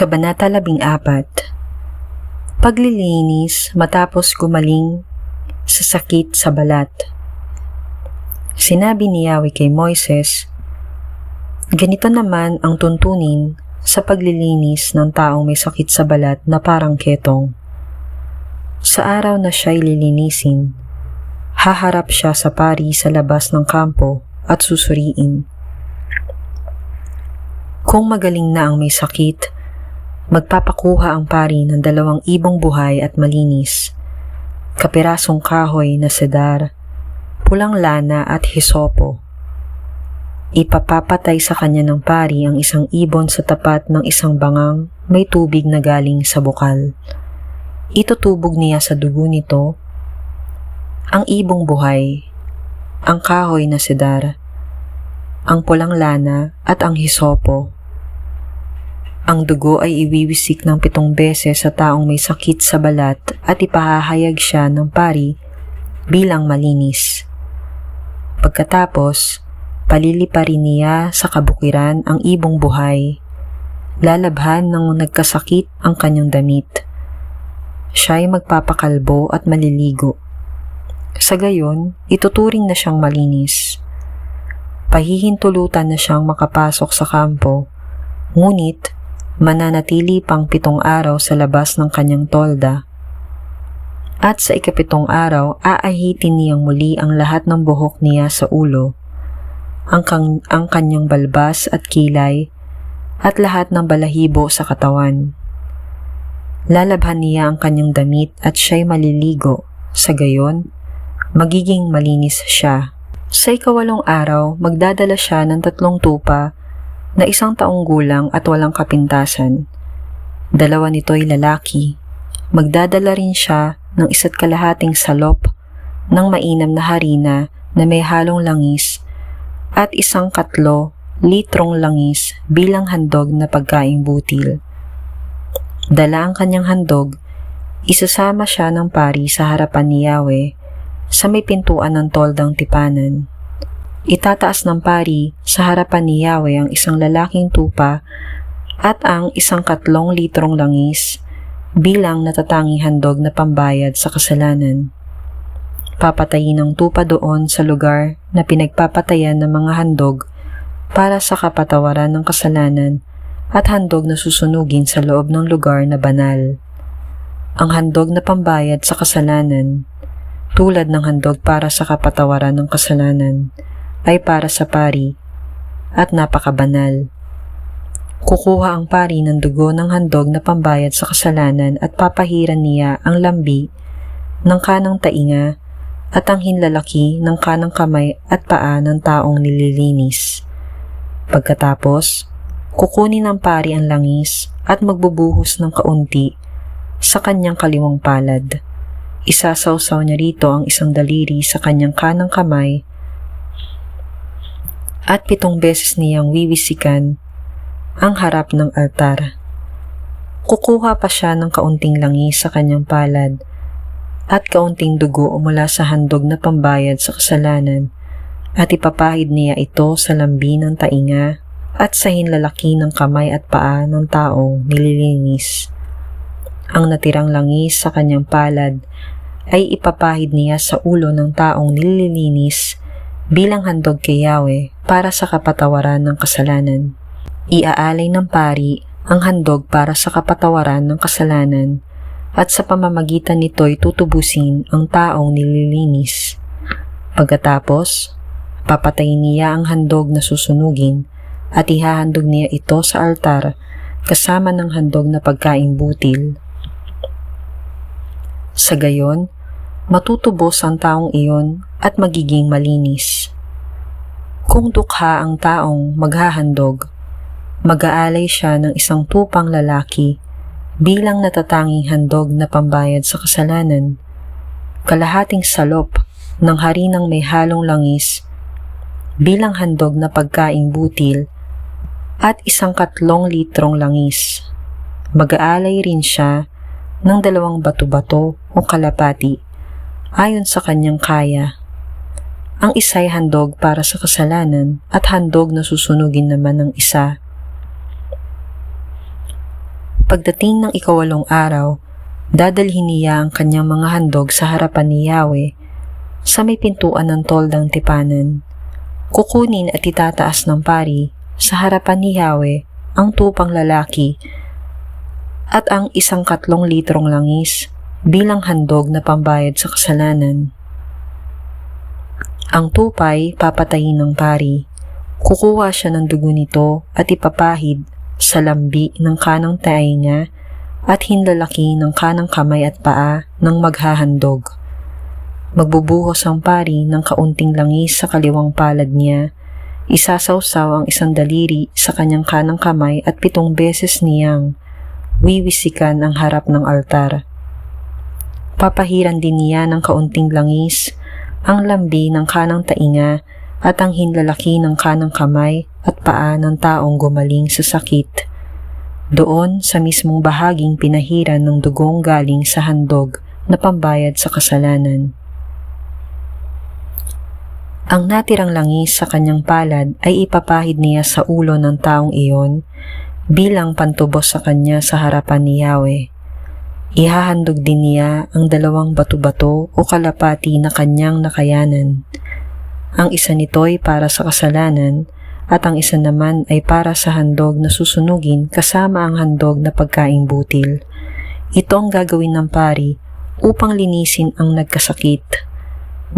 Kabanata 14 Paglilinis matapos gumaling sa sakit sa balat. Sinabi ni Yahweh kay Moises, Ganito naman ang tuntunin sa paglilinis ng taong may sakit sa balat na parang ketong. Sa araw na siya'y lilinisin, haharap siya sa pari sa labas ng kampo at susuriin. Kung magaling na ang may sakit, magpapakuha ang pari ng dalawang ibong buhay at malinis, kapirasong kahoy na sedar, pulang lana at hisopo. Ipapapatay sa kanya ng pari ang isang ibon sa tapat ng isang bangang may tubig na galing sa bukal. Itutubog niya sa dugo nito ang ibong buhay, ang kahoy na sedar, ang pulang lana at ang hisopo. Ang dugo ay iwiwisik ng pitong beses sa taong may sakit sa balat at ipahahayag siya ng pari bilang malinis. Pagkatapos, paliliparin niya sa kabukiran ang ibong buhay. Lalabhan ng nagkasakit ang kanyang damit. Siya ay magpapakalbo at maliligo. Sa gayon, ituturing na siyang malinis. Pahihintulutan na siyang makapasok sa kampo, ngunit mananatili pang pitong araw sa labas ng kanyang tolda. At sa ikapitong araw, aahitin niyang muli ang lahat ng buhok niya sa ulo ang, kang, ang kanyang balbas at kilay at lahat ng balahibo sa katawan. Lalabhan niya ang kanyang damit at siya'y maliligo. Sa gayon, magiging malinis siya. Sa ikawalong araw, magdadala siya ng tatlong tupa na isang taong gulang at walang kapintasan. Dalawa nito'y lalaki. Magdadala rin siya ng isa't kalahating salop ng mainam na harina na may halong langis at isang katlo litrong langis bilang handog na pagkaing butil. Dala ang kanyang handog, isasama siya ng pari sa harapan ni Yahweh sa may pintuan ng toldang tipanan. Itataas ng pari sa harapan ni Yahweh ang isang lalaking tupa at ang isang katlong litrong langis bilang natatanging handog na pambayad sa kasalanan papatayin ng tupa doon sa lugar na pinagpapatayan ng mga handog para sa kapatawaran ng kasalanan at handog na susunugin sa loob ng lugar na banal. Ang handog na pambayad sa kasalanan, tulad ng handog para sa kapatawaran ng kasalanan, ay para sa pari at napakabanal. Kukuha ang pari ng dugo ng handog na pambayad sa kasalanan at papahiran niya ang lambi ng kanang tainga at ang hinlalaki ng kanang kamay at paa ng taong nililinis. Pagkatapos, kukunin ng pari ang langis at magbubuhos ng kaunti sa kanyang kaliwang palad. Isasawsaw niya rito ang isang daliri sa kanyang kanang kamay at pitong beses niyang wiwisikan ang harap ng altar. Kukuha pa siya ng kaunting langis sa kanyang palad at kaunting dugo mula sa handog na pambayad sa kasalanan at ipapahid niya ito sa lambi ng tainga at sa hinlalaki ng kamay at paa ng taong nililinis. Ang natirang langis sa kanyang palad ay ipapahid niya sa ulo ng taong nililinis bilang handog kay Yahweh para sa kapatawaran ng kasalanan. Iaalay ng pari ang handog para sa kapatawaran ng kasalanan at sa pamamagitan nito'y tutubusin ang taong nililinis. Pagkatapos, papatayin niya ang handog na susunugin at ihahandog niya ito sa altar kasama ng handog na pagkain butil. Sa gayon, matutubos ang taong iyon at magiging malinis. Kung dukha ang taong maghahandog, mag-aalay siya ng isang tupang lalaki bilang natatanging handog na pambayad sa kasalanan, kalahating salop ng harinang may halong langis bilang handog na pagkaing butil at isang katlong litrong langis. Mag-aalay rin siya ng dalawang bato-bato o kalapati ayon sa kanyang kaya. Ang isa'y handog para sa kasalanan at handog na susunugin naman ng isa Pagdating ng ikawalong araw, dadalhin niya ang kanyang mga handog sa harapan ni Yahweh sa may pintuan ng toldang tipanan. Kukunin at itataas ng pari sa harapan ni Yahweh ang tupang lalaki at ang isang katlong litrong langis bilang handog na pambayad sa kasalanan. Ang tupay papatayin ng pari. Kukuha siya ng dugo nito at ipapahid sa lambi ng kanang tainga at hinlalaki ng kanang kamay at paa ng maghahandog. Magbubuhos ang pari ng kaunting langis sa kaliwang palad niya. Isasawsaw ang isang daliri sa kanyang kanang kamay at pitong beses niyang wiwisikan ang harap ng altar. Papahiran din niya ng kaunting langis ang lambi ng kanang tainga at ang hinlalaki ng kanang kamay at paa ng taong gumaling sa sakit. Doon sa mismong bahaging pinahiran ng dugong galing sa handog na pambayad sa kasalanan. Ang natirang langis sa kanyang palad ay ipapahid niya sa ulo ng taong iyon bilang pantubos sa kanya sa harapan ni Yahweh. Ihahandog din niya ang dalawang bato-bato o kalapati na kanyang nakayanan. Ang isa nito'y para sa kasalanan at ang isa naman ay para sa handog na susunugin kasama ang handog na pagkaing butil. Ito ang gagawin ng pari upang linisin ang nagkasakit.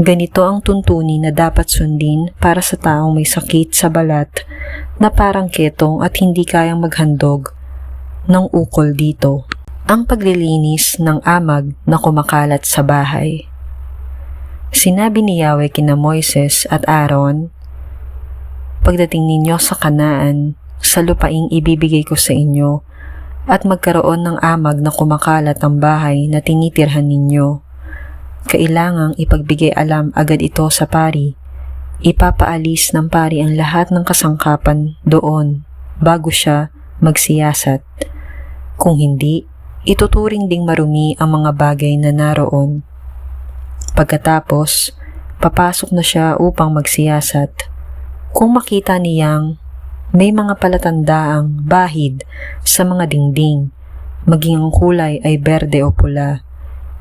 Ganito ang tuntunin na dapat sundin para sa taong may sakit sa balat na parang ketong at hindi kayang maghandog ng ukol dito ang paglilinis ng amag na kumakalat sa bahay. Sinabi ni Yahweh kina Moises at Aaron, Pagdating ninyo sa kanaan, sa lupaing ibibigay ko sa inyo, at magkaroon ng amag na kumakalat ang bahay na tinitirhan ninyo. Kailangang ipagbigay alam agad ito sa pari. Ipapaalis ng pari ang lahat ng kasangkapan doon bago siya magsiyasat. Kung hindi, ituturing ding marumi ang mga bagay na naroon. Pagkatapos, papasok na siya upang magsiyasat. Kung makita niyang may mga palatandaang bahid sa mga dingding, maging ang kulay ay berde o pula,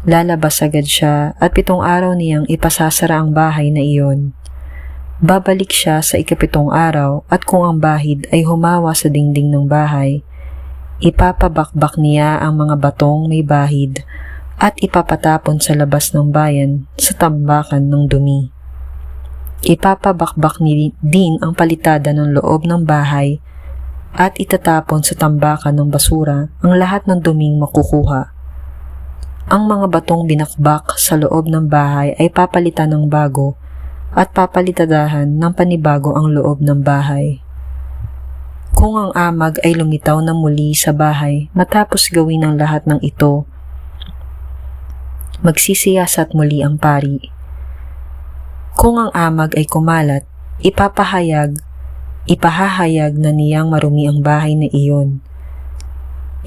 lalabas agad siya at pitong araw niyang ipasasara ang bahay na iyon. Babalik siya sa ikapitong araw at kung ang bahid ay humawa sa dingding ng bahay, Ipapabakbak niya ang mga batong may bahid at ipapatapon sa labas ng bayan sa tambakan ng dumi. Ipapabakbak ni din ang palitada ng loob ng bahay at itatapon sa tambakan ng basura ang lahat ng duming makukuha. Ang mga batong binakbak sa loob ng bahay ay papalitan ng bago at papalitadahan ng panibago ang loob ng bahay. Kung ang amag ay lumitaw na muli sa bahay matapos gawin ang lahat ng ito, magsisiyasat muli ang pari. Kung ang amag ay kumalat, ipapahayag, ipahahayag na niyang marumi ang bahay na iyon.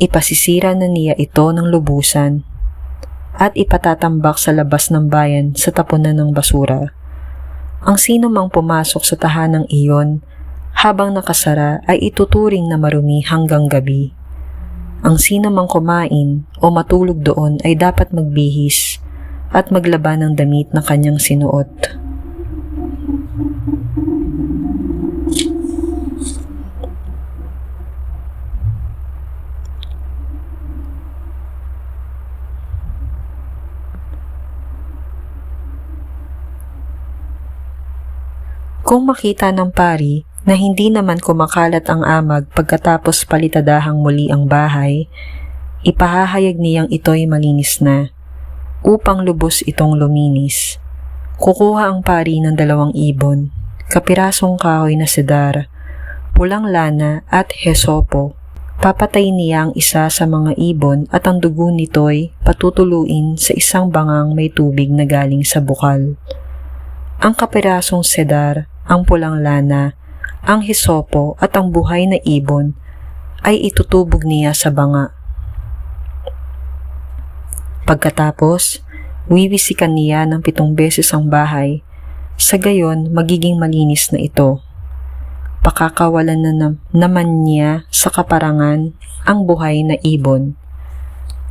Ipasisira na niya ito ng lubusan at ipatatambak sa labas ng bayan sa tapunan ng basura. Ang sino mang pumasok sa tahanang iyon habang nakasara ay ituturing na marumi hanggang gabi. Ang sino mang kumain o matulog doon ay dapat magbihis at maglaba ng damit na kanyang sinuot. Kung makita ng pari na hindi naman kumakalat ang amag pagkatapos palitadahang muli ang bahay, ipahahayag niyang ito'y malinis na, upang lubos itong luminis. Kukuha ang pari ng dalawang ibon, kapirasong kahoy na sedar, pulang lana at hesopo. Papatay niya ang isa sa mga ibon at ang dugo nito'y patutuluin sa isang bangang may tubig na galing sa bukal. Ang kapirasong sedar, ang pulang lana, ang hisopo at ang buhay na ibon ay itutubog niya sa banga. Pagkatapos, wiwisikan niya ng pitong beses ang bahay, sa gayon magiging malinis na ito. pakakawalan na nam- naman niya sa kaparangan ang buhay na ibon.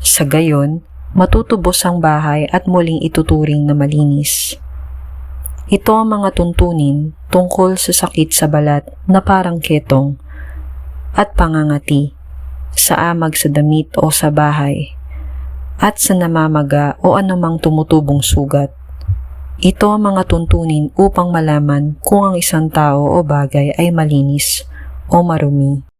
Sa gayon, matutubos ang bahay at muling ituturing na malinis. Ito ang mga tuntunin tungkol sa sakit sa balat na parang ketong at pangangati sa amag sa damit o sa bahay at sa namamaga o anumang tumutubong sugat. Ito ang mga tuntunin upang malaman kung ang isang tao o bagay ay malinis o marumi.